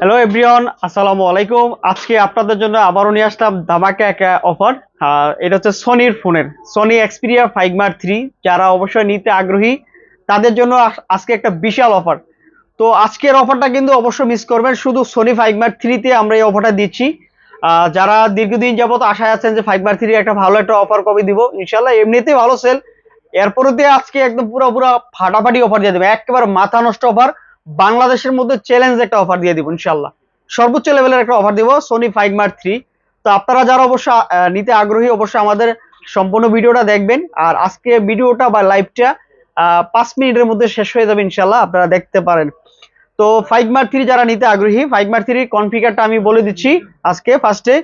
Hello everyone আসসালামু আলাইকুম আজকে আপনাদের জন্য আবারও নিয়ে আসলাম ধামাকা একটা অফার এটা হচ্ছে সনির ফোনের। Sony Xperia five mark three যারা অবশ্যই নিতে আগ্রহী, তাদের জন্য আজকে একটা বিশাল অফার তো আজকের অফারটা কিন্তু অবশ্যই মিস করবেন। শুধু সনি ফাইভ মার থ্রিতে আমরা এই অফারটা দিচ্ছি। যারা দীর্ঘদিন যাবত আশায় আছেন যে ফাইভ মার থ্রি একটা ভালো একটা অফার কবে দিব ইনশাল্লাহ এমনিতেই ভালো সেল এরপরেতে আজকে একদম পুরো পুরো ফাটাফাটি অফার দিয়ে দেবে। একেবারে মাথা নষ্ট অফার বাংলাদেশের মধ্যে চ্যালেঞ্জ একটা অফার দিয়ে দিব ইনশাল্লাহ সর্বোচ্চ লেভেলের একটা অফার দিব সোনি ফাইভ মার্ক থ্রি তো আপনারা যারা অবশ্য নিতে আগ্রহী, অবশ্যই আমাদের সম্পূর্ণ ভিডিওটা দেখবেন। আর আজকে ভিডিওটা বা লাইভটা পাঁচ মিনিটের মধ্যে শেষ হয়ে যাবে ইনশাল্লাহ আপনারা দেখতে পারেন। তো ফাইভ মার্ক থ্রি যারা নিতে আগ্রহী ফাইভ মার্ক থ্রির কনফিগারটা আমি বলে দিচ্ছি আজকে ফার্স্টে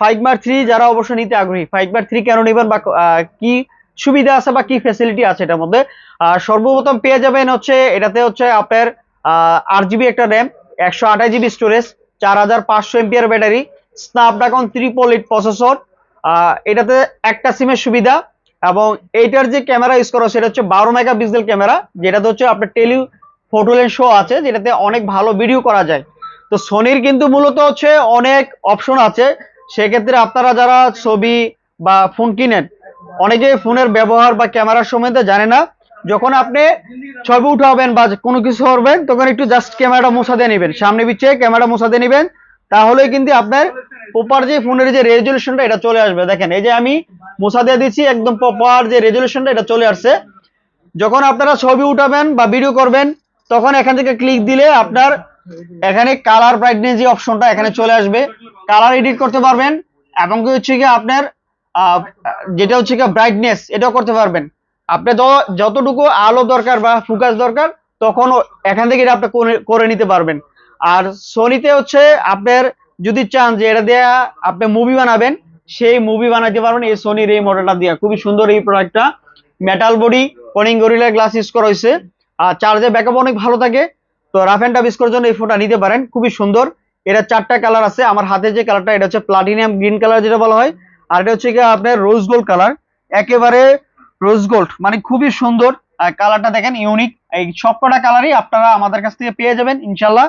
ফাইভ মার্ক থ্রি যারা অবশ্যই নিতে আগ্রহী ফাইভ মার্ক থ্রি কেন নেবেন বা কি সুবিধা আছে বা কি ফ্যাসিলিটি আছে এটার মধ্যে? সর্বপ্রথম পেয়ে যাবেন হচ্ছে, এটাতে হচ্ছে আপনার আট জিবি একটা র্যাম একশো আঠাশ জিবি স্টোরেজ চার হাজার পাঁচশো MPR battery Snapdragon triple eight processor এটাতে একটা সিমের সুবিধা এবং এইটার যে ক্যামেরা ইউজ করা সেটা হচ্ছে বারো মেগা পিক্সেল ক্যামেরা যেটাতে হচ্ছে আপনার টেলি ফটোলেন শো আছে, যেটাতে অনেক ভালো ভিডিও করা যায়। তো সোনির কিন্তু মূলত হচ্ছে অনেক অপশন আছে, সেক্ষেত্রে আপনারা যারা ছবি বা ফোন কিনেন, অনেকে ফোনের ব্যবহার বা ক্যামেরার সম্বন্ধে জানে না যখন আপনি ছবি উঠাবেন বা কোনো কিছু করবেন, তখন একটু জাস্ট ক্যামেরাটা মোছা দিয়ে নেবেন। সামনে পিছিয়ে ক্যামেরা মোছা দিয়ে নেবেন। তাহলে কিন্তু আপনার প্রপার যে ফোনের যে রেজলিউশনটা এটা চলে আসবে। দেখেন, এই যে আমি মোছা দিয়ে দিচ্ছি একদম প্রপার যে রেজলিউশনটা এটা চলে আসছে। যখন আপনারা ছবি উঠাবেন বা ভিডিও করবেন, তখন এখান থেকে ক্লিক দিলে আপনার এখানে কালার ব্রাইটনেস যে অপশনটা এখানে চলে আসবে। কালার এডিট করতে পারবেন এবং কি হচ্ছে কি আপনার যেটা হচ্ছে কি ব্রাইটনেস এটাও করতে পারবেন। আপনি য- যতটুকু আলো দরকার বা ফোকাস দরকার, তখন এখান থেকে আপনি করে- নিতে পারবেন। আর সোনিতে হচ্ছে আপনার যদি চান যে এটা দিয়ে আপনি মুভি বানাবেন, সেই মুভি বানাতে পারবেন এই সোনির এই মডেলটা দিয়ে। খুবই সুন্দর এই প্রোডাক্টটা metal body Corning Gorilla glass use করা হয়েছে। আর চার্জের ব্যাকআপ অনেক ভালো থাকে। তো রাফ অ্যান্ড টাফ ইউজ করার জন্য এই ফোনটা নিতে পারেন। খুবই সুন্দর। এটা চারটা কালার আছে। আমার হাতে যে কালারটা এটা হচ্ছে প্লাটিনাম গ্রিন কালার যেটা বলা হয়। আর এটা হচ্ছে কি আপনার রোজ গোল্ড কালার একেবারে রোজ গোল্ড মানে খুবই সুন্দর কালারটা দেখেন ইউনিক এই সবকটা কালারই আপনারা আমাদের কাছ থেকে পেয়ে যাবেন ইনশাল্লাহ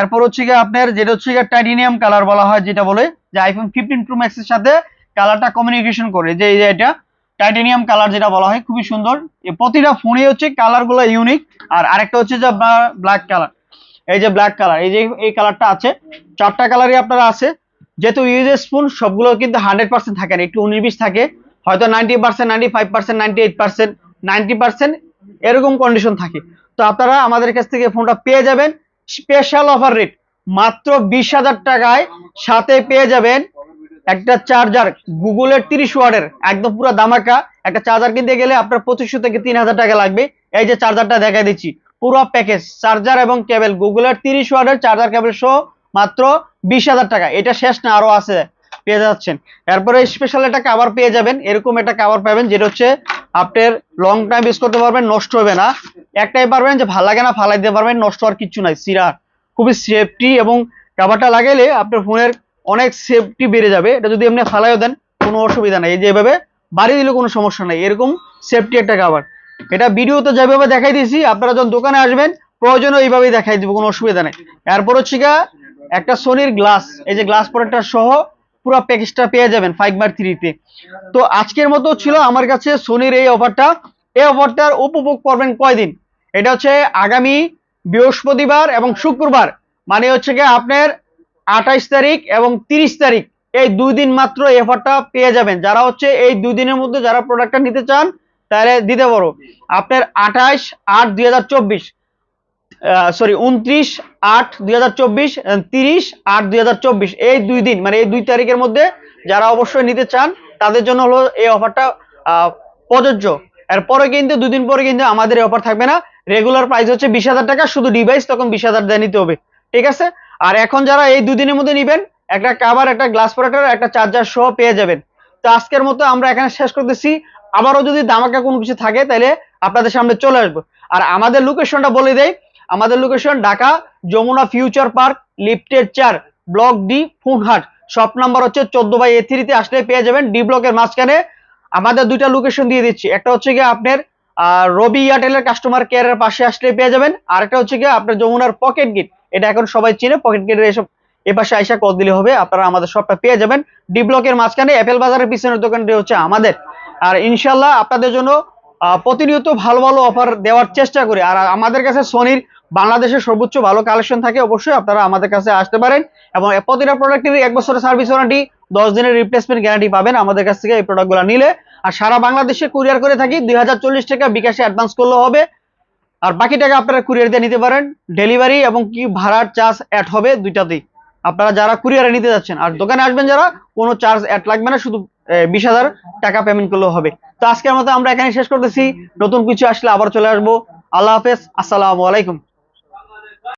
এরপর হচ্ছে গিয়ে আপনার, যেটা হচ্ছে গিয়ে টাইটেনিয়াম কালার বলা হয়, যেটা বলে, যে আইফোন ফিফটিন প্রো ম্যাক্সের সাথে কালারটা কমিউনিকেশন করে, যে এটা টাইটেনিয়াম কালার যেটা বলা হয়, খুবই সুন্দর। প্রতিটা ফোনে হচ্ছে কালারগুলো ইউনিক আর আরেকটা হচ্ছে যে ব্ল্যাক কালার এই যে ব্ল্যাক কালার এই যে, এই কালারটা আছে, চারটা কালারই আপনারা আছে। যেহেতু ইউজেস ফোন সবগুলো কিন্তু হান্ড্রেড পার্সেন্ট থাকে না, একটু উনিশ বিশ থাকে। হয়তো ninety percent ninety five percent ninety eight percent ninety percent এরকম কন্ডিশন থাকে। তো আপনারা আমাদের কাছ থেকে ফোনটা পেয়ে যাবেন। স্পেশাল অফার রেট মাত্র বিশ হাজার টাকায় সাথে পেয়ে যাবেন একটা চার্জার গুগলের তিরিশ ওয়ার্ডের, একদম পুরো দামাকা একটা চার্জার কিনতে গেলে আপনার পঁচিশশো থেকে তিন হাজার টাকা লাগবে। এই যে চার্জারটা দেখাই দিচ্ছি, পুরো প্যাকেজ চার্জার এবং কেবল গুগলের তিরিশ ওয়ার্ডের চার্জার কেবল সহ মাত্র বিশ হাজার টাকা। এটা শেষ না, আরও আছে। পেয়ে যাচ্ছেন। এরপরে স্পেশাল একটা কাভার পেয়ে যাবেন। এরকম একটা কাভার পাবেন, যেটা হচ্ছে আপনার লং টাইম ইউজ করতে পারবেন, নষ্ট হবে না। একটাই পারবেন যে ভালো লাগে না, ফালাই দিতে পারবেন, নষ্ট হওয়ার কিচ্ছু নাই, সিরা। খুবই সেফটি এবং কাভারটা লাগাইলে আপনার ফোনের অনেক সেফটি বেড়ে যাবে। এটা যদি আপনি ফালাইও দেন, কোনো অসুবিধা নাই। এই যে এভাবে বাড়ি দিলে কোনো সমস্যা নাই। এরকম সেফটি একটা কাভার এটা ভিডিওতে যেভাবে দেখাই দিয়েছি, আপনারা যখন দোকানে আসবেন, প্রয়োজনে এইভাবেই দেখাই দিব, কোনো অসুবিধা নেই। এরপর হচ্ছে একটা সোনির গ্লাস এই যে গ্লাস প্রোডাক্টটা সহ পুরো প্যাকেজটা পেয়ে যাবেন ফাইভ বার থ্রিতে তো। আজকের মতো ছিল আমার কাছে সোনির এই অফারটা এই অফারটার উপভোগ করবেন কয়দিন? এটা হচ্ছে আগামী বৃহস্পতিবার এবং শুক্রবার। মানে হচ্ছে কি আপনার আঠাইশ তারিখ এবং তিরিশ তারিখ। এই দুই দিন মাত্র এই অফারটা পেয়ে যাবেন। যারা হচ্ছে এই দুই দিনের মধ্যে যারা প্রোডাক্টটা নিতে চান, তাহলে দিতে পারো। আপনার আঠাইশ আট দুই হাজার চব্বিশ। সরি উনত্রিশ আট দুই হাজার চব্বিশ তিরিশ আট দুই হাজার চব্বিশ। এই দুই দিন মানে এই দুই তারিখের মধ্যে যারা অবশ্যই নিতে চান, তাদের জন্য হলো এই অফারটা প্রযোজ্য। এরপরে কিন্তু দুদিন পরে কিন্তু আমাদের এই অফার থাকবে না। রেগুলার প্রাইস হচ্ছে বিশ হাজার টাকা, শুধু ডিভাইস তখন বিশ হাজার দিয়ে নিতে হবে। ঠিক আছে? আর এখন যারা এই দুদিনের মধ্যে নিবেন, একটা কাভার একটা গ্লাস প্রোডাক্টার একটা চার্জার সহ পেয়ে যাবেন। তো আজকের মতো আমরা এখানে শেষ করতেছি। আবারও যদি দামাকা কোনো কিছু থাকে, তাহলে আপনাদের সামনে চলে আসব। আর আমাদের লোকেশনটা বলে দেয় আমাদের location Dhaka, Jamuna Future Park লিফটের চার ব্লক ডি ফোনহাট। শপ নাম্বার হচ্ছে চোদ্দ বাই এ থ্রিতে আসলে পেয়ে যাবেন ডি ব্লকের মাঝখানে। আমাদের দুইটা লোকেশন দিয়ে দিচ্ছি। একটা হচ্ছে গিয়ে আপনার রবি এয়ারটেলের কাস্টমার কেয়ারের পাশে আসলে পেয়ে যাবেন। আর একটা হচ্ছে গিয়ে আপনার যমুনার পকেট গেট এটা এখন সবাই চিনে পকেট গেটের এসব, এ পাশে আইসা কল দিলে হবে, আপনারা আমাদের সবটা পেয়ে যাবেন। ডি ব্লকের মাঝখানে অ্যাপেল বাজারের পিছনের দোকানটি হচ্ছে আমাদের। আর ইনশাল্লাহ আপনাদের জন্য প্রতিনিয়ত ভালো ভালো অফার দেওয়ার চেষ্টা করি। আর আমাদের কাছে সোনির বাংলাদেশের সর্বোচ্চ ভালো কালেকশন থাকে, অবশ্যই আপনারা আমাদের কাছে আসতে পারেন এবং প্রতিটা প্রোডাক্টের এক বছরের সার্ভিস ওয়ারেন্টি দশ দিনের রিপ্লেসমেন্ট গ্যারান্টি পাবেন আমাদের কাছ থেকে এই প্রোডাক্টগুলো নিলে। আর সারা বাংলাদেশে কুরিয়ার করে থাকি, দুই হাজার চল্লিশ টাকা বিকাশে অ্যাডভান্স করলে হবে। আর বাকি টাকা আপনারা কুরিয়ার দিয়ে নিতে পারেন। ডেলিভারি এবং কি ভাড়ার চার্জ অ্যাড হবে দুইটাতেই। আপনারা যারা কুরিয়ারে নিতে যাচ্ছেন, আর দোকানে আসবেন যারা, কোনো চার্জ অ্যাড লাগবে না, শুধু বিশ হাজার টাকা পেমেন্ট করলেও হবে। তো আজকের মতো আমরা এখানে শেষ করতেছি। নতুন কিছু আসলে আবার চলে আসব। আল্লাহ হাফেজ। আসসালামু আলাইকুম।